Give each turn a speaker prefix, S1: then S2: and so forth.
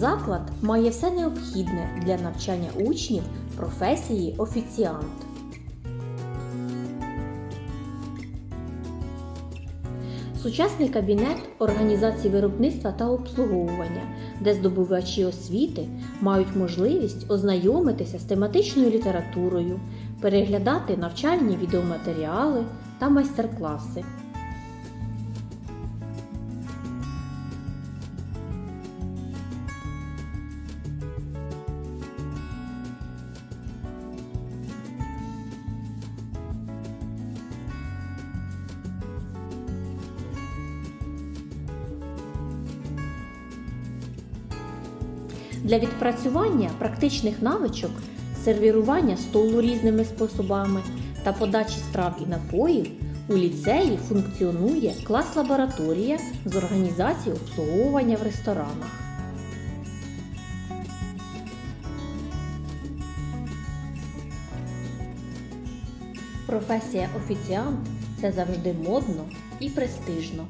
S1: Заклад має все необхідне для навчання учнів професії офіціант. Сучасний кабінет організації виробництва та обслуговування, де здобувачі освіти мають можливість ознайомитися з тематичною літературою, переглядати навчальні відеоматеріали та майстер-класи. Для відпрацювання практичних навичок, сервірування столу різними способами та подачі страв і напоїв у ліцеї функціонує клас-лабораторія з організації обслуговування в ресторанах. Професія офіціант це завжди модно і престижно.